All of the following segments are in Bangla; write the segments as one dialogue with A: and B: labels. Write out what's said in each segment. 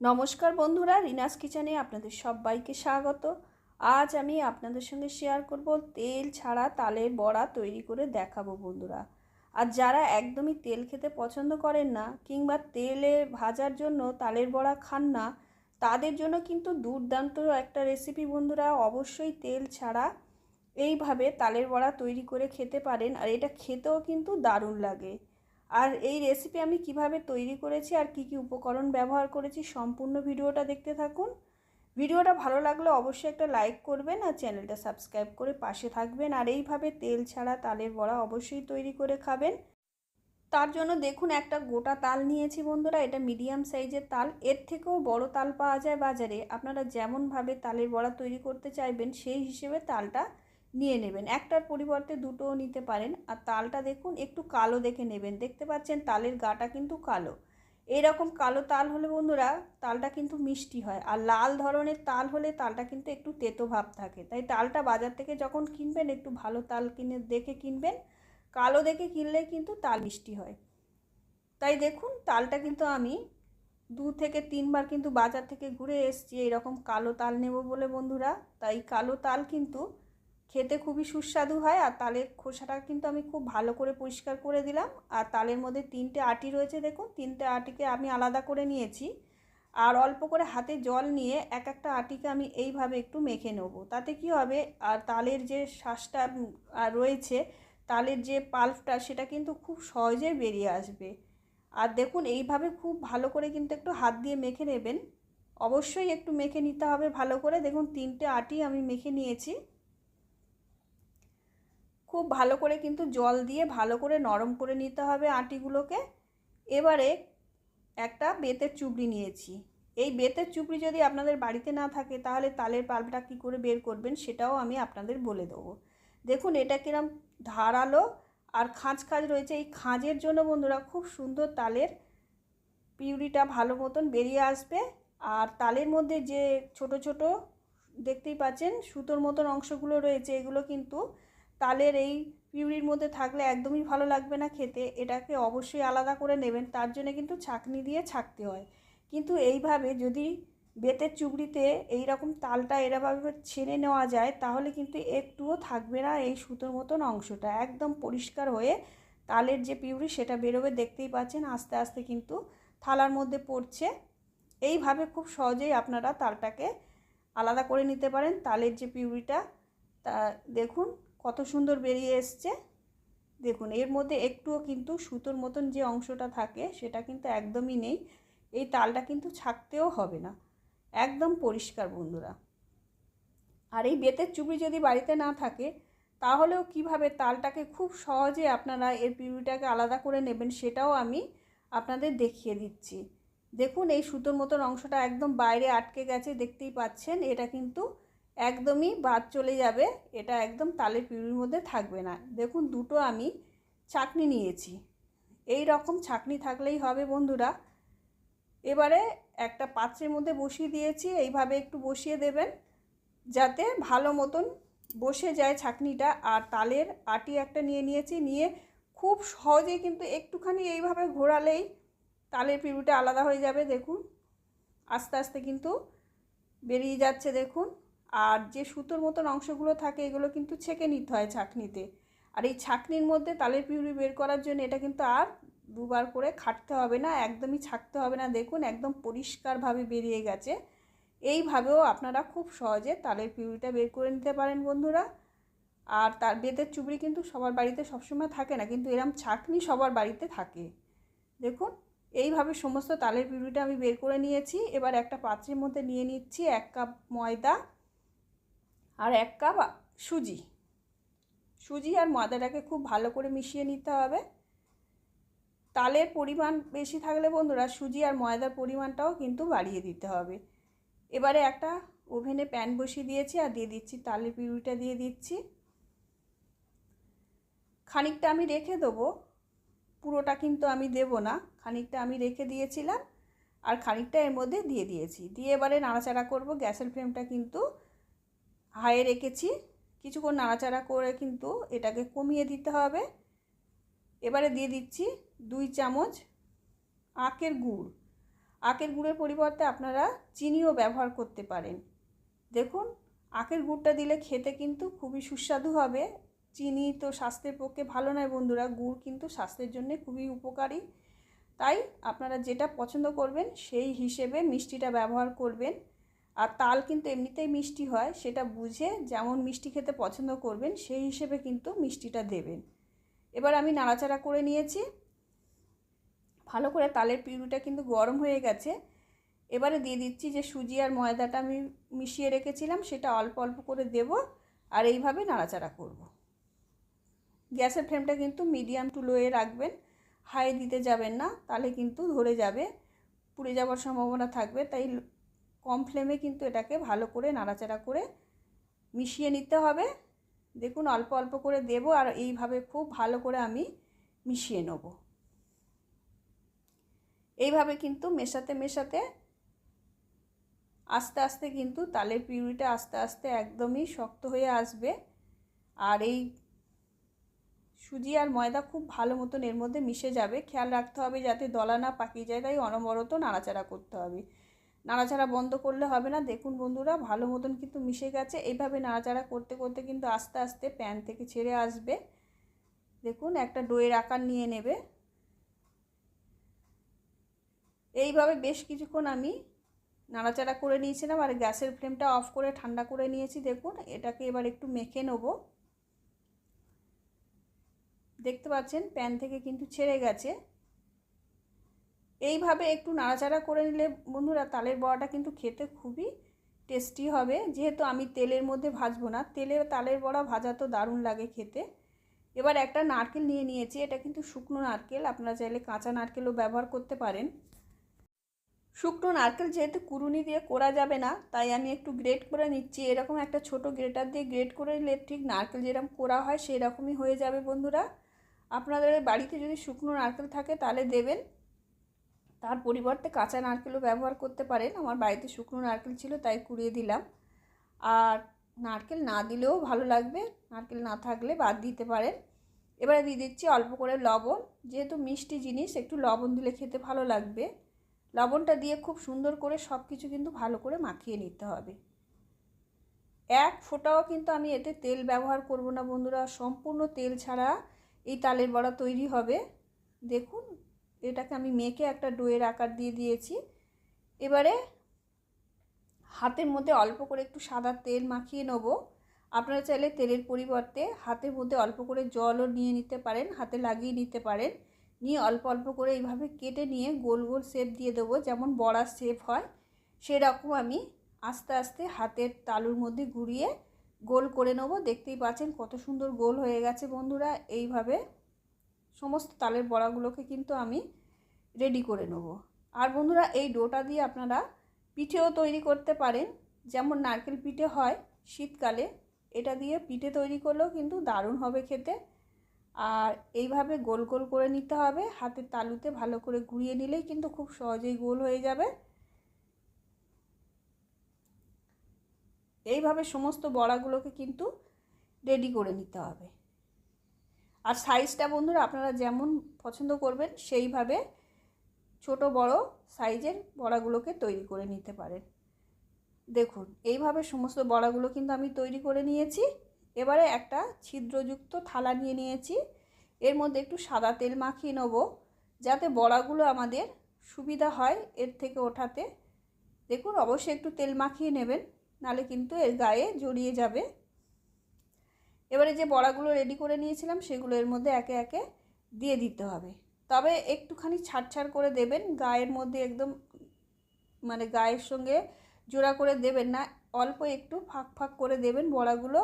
A: নমস্কার বন্ধুরা, রিনাস কিচেনে আপনাদের সবাইকে স্বাগত। আজ আমি আপনাদের সঙ্গে শেয়ার করব তেল ছাড়া তালের বড়া তৈরি করে দেখাবো বন্ধুরা। আর যারা একদমই তেল খেতে পছন্দ করেন না কিংবা তেলে ভাজার জন্য তালের বড়া খান না, তাদের জন্য কিন্তু দুর্দান্ত একটা রেসিপি বন্ধুরা। অবশ্যই তেল ছাড়া এইভাবে তালের বড়া তৈরি করে খেতে পারেন, আর এটা খেতেও কিন্তু দারুণ লাগে। আর এই রেসিপি আমি কীভাবে তৈরি করেছি আর কি কি উপকরণ ব্যবহার করেছি সম্পূর্ণ ভিডিওটা দেখতে থাকুন। ভিডিওটা ভালো লাগলে অবশ্যই একটা লাইক করবেন আর চ্যানেলটা সাবস্ক্রাইব করে পাশে থাকবেন আর এইভাবে তেল ছাড়া তালের বড়া অবশ্যই তৈরি করে খাবেন। তার জন্য দেখুন একটা গোটা তাল নিয়েছি বন্ধুরা, এটা মিডিয়াম সাইজের তাল। এর থেকেও বড় তাল পাওয়া যায় বাজারে। আপনারা যেমনভাবে তালের বড়া তৈরি করতে চাইবেন সেই হিসেবে তালটা নিয়ে নেবেন। একটার পরিবর্তে দুটোও নিতে পারেন। আর তালটা দেখুন, একটু কালো দেখে নেবেন। দেখতে পাচ্ছেন, তালের গাটা কিন্তু কালো। এরকম কালো তাল হলে বন্ধুরা, তালটা কিন্তু মিষ্টি হয়। আর লাল ধরনের তাল হলে তালটা কিন্তু একটু তেতো ভাব থাকে। তাই তালটা বাজার থেকে যখন কিনবেন, একটু ভালো তাল কিনে দেখে কিনবেন। কালো দেখে কিনলে কিন্তু তাল মিষ্টি হয়। তাই দেখুন, তালটা কিন্তু আমি দু থেকে তিনবার কিন্তু বাজার থেকে ঘুরে এসছি। এরকম কালো তাল নেব বলে বন্ধুরা। তাই কালো তাল কিন্তু খেতে খুবই সুস্বাদু হয় আর তালের খোসাটা কিন্তু আমি খুব ভালো করে পরিষ্কার করে দিলাম। আর তালের মধ্যে তিনটে আটি রয়েছে দেখুন, তিনটে আটিকে আমি আলাদা করে নিয়েছি। আর অল্প করে হাতে জল নিয়ে এক একটা আটিকে আমি এইভাবে একটু মেখে নেব। তাতে কি হবে? আর তালের যে শ্বাসটা রয়েছে, তালের যে পাল্পটা, সেটা কিন্তু খুব সহজে বেরিয়ে আসবে। আর দেখুন, এইভাবে খুব ভালো করে কিন্তু একটু হাত দিয়ে মেখে নেবেন। অবশ্যই একটু মেখে নিতে হবে ভালো করে। দেখুন, তিনটে আটি আমি মেখে নিয়েছি। খুব ভালো করে কিন্তু জল দিয়ে ভালো করে নরম করে নিতে হবে আটিগুলোকে। এবারে একটা বেতের চুবড়ি নিয়েছি। এই বেতের চুবড়ি যদি আপনাদের বাড়িতে না থাকে, তাহলে তালের পাল্পটা কী করে বের করবেন সেটাও আমি আপনাদের বলে দেবো। দেখুন, এটা কিরম ধারালো আর খাঁজ খাঁজ রয়েছে। এই খাঁজের জন্য বন্ধুরা খুব সুন্দর তালের পিউরিটা ভালো মতন বেরিয়ে আসবে। আর তালের মধ্যে যে ছোট ছোট দেখতেই পাচ্ছেন, সুতোর মতন অংশগুলো রয়েছে, এগুলো কিন্তু তালের এই পিউরির মধ্যে থাকলে একদমই ভালো লাগবে না খেতে। এটাকে অবশ্যই আলাদা করে নেবেন, তার জন্য কিন্তু ছাকনি দিয়ে ছাকতে হয়। কিন্তু এইভাবে যদি বেতের চুবড়িতে এই রকম তালটা এরাভাবে ছেড়ে নেওয়া যায়, তাহলে কিন্তু একটুও থাকবে না এই সুতোর মতন অংশটা। একদম পরিষ্কার হয়ে তালের যে পিউরি সেটা বেরোবে, দেখতেই পাচ্ছেন আস্তে আস্তে কিন্তু থালার মধ্যে পড়ছে। এইভাবে খুব সহজেই আপনারা তালটাকে আলাদা করে নিতে পারেন। তালের যে পিউরিটা, তা দেখুন কত সুন্দর বেরিয়ে এসছে। দেখুন, এর মধ্যে একটুও কিন্তু সুতোর মতন যে অংশটা থাকে, সেটা কিন্তু একদমই নেই। এই তালটা কিন্তু ছাকতেও হবে না। একদম পরিষ্কার বন্ধুরা। আর এই বেতের চুবড়ি যদি বাড়িতে না থাকে, তাহলেও কীভাবে তালটাকে খুব সহজে আপনারা এর পিউরিটাকে আলাদা করে নেবেন, সেটাও আমি আপনাদের দেখিয়ে দিচ্ছি। দেখুন, এই সুতোর মতন অংশটা একদম বাইরে আটকে গেছে, দেখতেই পাচ্ছেন, এটা কিন্তু একদমই বাদ চলে যাবে, এটা একদম তালের পিউরির মধ্যে থাকবে না। দেখুন, দুটো আমি ছাকনি নিয়েছি। এই রকম ছাকনি থাকলেই হবে বন্ধুরা। এবারে একটা পাত্রের মধ্যে বসিয়ে দিয়েছি, এইভাবে একটু বসিয়ে দেবেন, যাতে ভালো মতন বসে যায় ছাকনিটা আর তালের আটি একটা নিয়ে নিয়েছি, নিয়ে খুব সহজেই কিন্তু একটুখানি এইভাবে ঘোরালেই তালের পিউরিটা আলাদা হয়ে যাবে, দেখুন। আস্তে আস্তে কিন্তু বেরিয়ে যাচ্ছে, দেখুন। আর যে সুতোর মতন অংশগুলো থাকে, এগুলো কিন্তু ছেঁকে নিতে হয় ছাঁকনিতে। আর এই ছাঁকনির মধ্যে তালের পিউরি বের করার জন্য এটা কিন্তু আর দুবার করে খাটতে হবে না, একদমই ছাঁকতে হবে না। দেখুন, একদম পরিষ্কারভাবে বেরিয়ে গেছে। এইভাবেও আপনারা খুব সহজে তালের পিউরিটা বের করে নিতে পারেন বন্ধুরা। আর তার বেতের চুবড়ি কিন্তু সবার বাড়িতে সবসময় থাকে না, কিন্তু এরম ছাঁকনি সবার বাড়িতে থাকে। দেখুন, এইভাবে সমস্ত তালের পিউরিটা আমি বের করে নিয়েছি। এবার একটা পাত্রের মধ্যে নিয়ে নিচ্ছি এক কাপ ময়দা। আর এক কাপ সুজি। সুজি আর ময়দাটাকে খুব ভালো করে মিশিয়ে নিতে হবে। তালের পরিমাণ বেশি থাকলে বন্ধুরা সুজি আর ময়দার পরিমাণটাও কিন্তু বাড়িয়ে দিতে হবে। এবারে একটা ওভেনে প্যান বসিয়ে দিয়েছি আর দিয়ে দিচ্ছি তালের পিউরিটা দিয়ে দিচ্ছি। খানিকটা আমি রেখে দেবো, পুরোটা কিন্তু আমি দেব না, খানিকটা আমি রেখে দিয়েছিলাম আর খানিকটা এর মধ্যে দিয়ে দিয়েছি। দিয়ে এবারে নাড়াচাড়া করব, গ্যাসের ফ্লেমটা কিন্তু হাইয়ে রেখেছি। কিছুক্ষণ নাড়াচাড়া করে কিন্তু এটাকে কমিয়ে দিতে হবে। এবারে দিয়ে দিচ্ছি দুই চামচ আখের গুড়। আখের গুড়ের পরিবর্তে আপনারা চিনিও ব্যবহার করতে পারেন। দেখুন, আখের গুড়টা দিলে খেতে কিন্তু খুবই সুস্বাদু হবে। চিনি তো স্বাস্থ্যের পক্ষে ভালো নয় বন্ধুরা, গুড় কিন্তু স্বাস্থ্যের জন্য খুবই উপকারী। তাই আপনারা যেটা পছন্দ করবেন সেই হিসেবে মিষ্টিটা ব্যবহার করবেন। আর তাল কিন্তু এমনিতেই মিষ্টি হয়, সেটা বুঝে যেমন মিষ্টি খেতে পছন্দ করবেন, সেই হিসেবে কিন্তু মিষ্টিটা দেবেন। এবার আমি নাড়াচাড়া করে নিয়েছি। ভালো করে তালের পিউরিটা কিন্তু গরম হয়ে গেছে। এবারে দিয়ে দিচ্ছি যে সুজি আর ময়দাটা আমি মিশিয়ে রেখেছিলাম, সেটা অল্প অল্প করে দেব আর এইভাবে নাড়াচাড়া করব। গ্যাসের ফ্লেমটা কিন্তু মিডিয়াম টু লোয়ে রাখবেন, হাই দিতে যাবেন না, তাহলে কিন্তু ধরে যাবে, পুড়ে যাওয়ার সম্ভাবনা থাকবে, তাই কম ফ্লেমে কিন্তু এটাকে ভালো করে নাড়াচাড়া করে মিশিয়ে নিতে হবে। দেখুন, অল্প অল্প করে দেব আর এইভাবে খুব ভালো করে আমি মিশিয়ে নেব। এইভাবে কিন্তু মেশাতে মেশাতে আস্তে আস্তে কিন্তু তালের পিউরিটা আস্তে আস্তে একদমই শক্ত হয়ে আসবে। আর এই সুজি আর ময়দা খুব ভালো মতন এর মধ্যে মিশে যাবে। খেয়াল রাখতে হবে যাতে দলা না পাকিয়ে যায়, তাই অনবরত নাড়াচাড়া করতে হবে। নাড়াচাড়া বন্ধ করলে হবে না। দেখুন বন্ধুরা, ভালো মতন কিন্তু মিশে গেছে। এইভাবে নাড়াচাড়া করতে করতে কিন্তু আস্তে আস্তে প্যান থেকে ছেড়ে আসবে। দেখুন, একটা ডোয়ের আকার নিয়ে নেবে। এইভাবে বেশ কিছুক্ষণ আমি নাড়াচাড়া করে নিয়েছিলাম আর গ্যাসের ফ্লেমটা অফ করে ঠান্ডা করে নিয়েছি। দেখুন, এটাকে এবার একটু মেখে নেব। দেখতে পাচ্ছেন, প্যান থেকে কিন্তু ছেড়ে গেছে। এইভাবে একটু নাড়াচাড়া করে নিলে, বন্ধুরা তালের বড়াটা কিন্তু খেতে খুবই টেস্টি হবে। যেহেতু আমি তেলের মধ্যে ভাজবো না, তেলে তালের বড়া ভাজা তো দারুণ লাগে খেতে। এবার একটা নারকেল নিয়ে নিয়েছি, এটা কিন্তু শুকনো নারকেল, আপনারা চাইলে কাঁচা নারকেলও ব্যবহার করতে পারেন। শুকনো নারকেল যেহেতু কুরুনি দিয়ে করা যাবে না, তাই আমি একটু গ্রেট করে নিচ্ছি। এরকম একটা ছোট গ্রেটার দিয়ে গ্রেট করে নিলে ঠিক নারকেল যেরকম করা হয় সেই রকমই হয়ে যাবে, বন্ধুরা। আপনাদের বাড়িতে যদি শুকনো নারকেল থাকে, তাহলে দেবেন। তার পরিবর্তে কাঁচা নারকেলও ব্যবহার করতে পারেন। আমার বাড়িতে শুকনো নারকেল ছিল, তাই কুড়িয়ে দিলাম। আর নারকেল না দিলেও ভালো লাগবে, নারকেল না থাকলে বাদ দিতে পারেন। এবারে দিয়ে দিচ্ছি অল্প করে লবণ। যেহেতু মিষ্টি জিনিস, একটু লবণ দিলে খেতে ভালো লাগবে। লবণটা দিয়ে খুব সুন্দর করে সব কিছু কিন্তু ভালো করে মাখিয়ে নিতে হবে। এক ফোঁটাও কিন্তু আমি এতে তেল ব্যবহার করব না বন্ধুরা। সম্পূর্ণ তেল ছাড়া এই তালের বড়া তৈরি হবে। দেখুন এটাকে আমি মেখে একটা ডোয়ের আকার দিয়ে দিয়েছি। এবারে হাতের মধ্যে অল্প করে একটু সাদা তেল মাখিয়ে নেব। আপনারা চাইলে তেলের পরিবর্তে হাতের মধ্যে অল্প করে জলও নিয়ে নিতে পারেন, হাতে লাগিয়ে নিতে পারেন। নিয়ে অল্প অল্প করে এইভাবে কেটে নিয়ে গোল গোল শেপ দিয়ে দেবো, যেমন বড়া শেপ হয়। সেরকম আমি আস্তে আস্তে হাতের তালুর মধ্যে ঘুরিয়ে গোল করে নেব। দেখতেই পাচ্ছেন কত সুন্দর গোল হয়ে গেছে বন্ধুরা, এইভাবে। সমস্ত তালের বড়াগুলোকে কিন্তু আমি রেডি করে নেব। আর বন্ধুরা, এই ডোটা দিয়ে আপনারা পিঠেও তৈরি করতে পারেন। যেমন নারকেল পিঠে হয় শীতকালে, এটা দিয়ে পিঠে তৈরি করলেও কিন্তু দারুণ হবে খেতে। আর এইভাবে গোল গোল করে নিতে হবে। হাতের তালুতে ভালো করে ঘুরিয়ে নিলেই কিন্তু খুব সহজেই গোল হয়ে যাবে। এইভাবে সমস্ত বড়াগুলোকে কিন্তু রেডি করে নিতে হবে। আর সাইজটা বন্ধুরা আপনারা যেমন পছন্দ করবেন, সেইভাবে ছোট বড় সাইজের বড়াগুলোকে তৈরি করে নিতে পারেন। দেখুন, এইভাবে সমস্ত বড়াগুলো কিন্তু আমি তৈরি করে নিয়েছি। এবারে একটা ছিদ্রযুক্ত থালা নিয়ে নিয়েছি। এর মধ্যে একটু সাদা তেল মাখিয়ে নেব, যাতে বড়াগুলো আমাদের সুবিধা হয় এর থেকে ওঠাতে। দেখুন, অবশ্যই একটু তেল মাখিয়ে নেবেন, নালে কিন্তু এর গায়ে জড়িয়ে যাবে। এবারে যে বড়াগুলো রেডি করে নিয়েছিলাম, সেগুলো এর মধ্যে একে একে দিয়ে দিতে হবে। তবে একটুখানি ছাড় ছাড় করে দেবেন, গায়ের মধ্যে একদম মানে গায়ের সঙ্গে জোড়া করে দেবেন না, অল্প একটু ফাঁক ফাঁক করে দেবেন বড়াগুলো,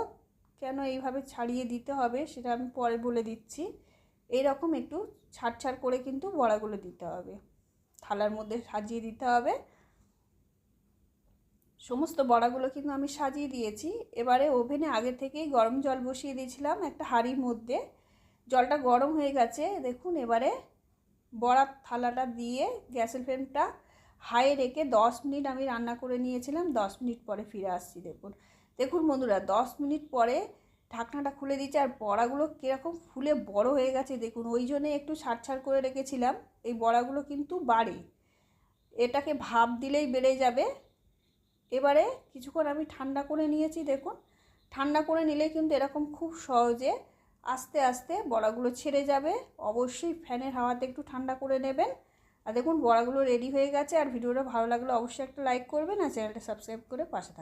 A: কেন এইভাবে ছাড়িয়ে দিতে হবে সেটা আমি পরে বলে দিচ্ছি। এই রকম একটু ছাড় ছাড় করে কিন্তু বড়াগুলো দিতে হবে। থালার মধ্যে সাজিয়ে দিতে হবে। সমস্ত বড়াগুলো কিন্তু আমি সাজিয়ে দিয়েছি। এবারে ওভেনে আগে থেকেই গরম জল বসিয়ে দিয়েছিলাম একটা হাঁড়ির মধ্যে। জলটা গরম হয়ে গেছে। দেখুন, এবারে বড়ার থালাটা দিয়ে গ্যাসের ফ্লেমটা হাই রেখে দশ মিনিট আমি রান্না করে নিয়েছিলাম। দশ মিনিট পরে ফিরে আসছি, দেখুন। দেখুন বন্ধুরা, দশ মিনিট পরে ঢাকনাটা খুলে দিয়েছে আর বড়াগুলো কীরকম ফুলে বড় হয়ে গেছে, দেখুন। ওই জন্যে একটু ছাড় ছাড় করে রেখেছিলাম। এই বড়াগুলো কিন্তু বাড়ে। এটাকে ভাপ দিলেই বেড়ে যাবে। এবারে কিছুক্ষণ আমি ঠান্ডা করে নিয়েছি, দেখুন। ঠান্ডা করে নিলে কিন্তু এরকম খুব সহজে আস্তে আস্তে বড়াগুলো ছেড়ে যাবে। অবশ্যই ফ্যানের হাওয়াতে একটু ঠান্ডা করে নেবেন। আর দেখুন, বড়াগুলো রেডি হয়ে গেছে। আর ভিডিওটা ভালো লাগলে অবশ্যই একটা লাইক করবেন আর চ্যানেলটা সাবস্ক্রাইব করে পাশে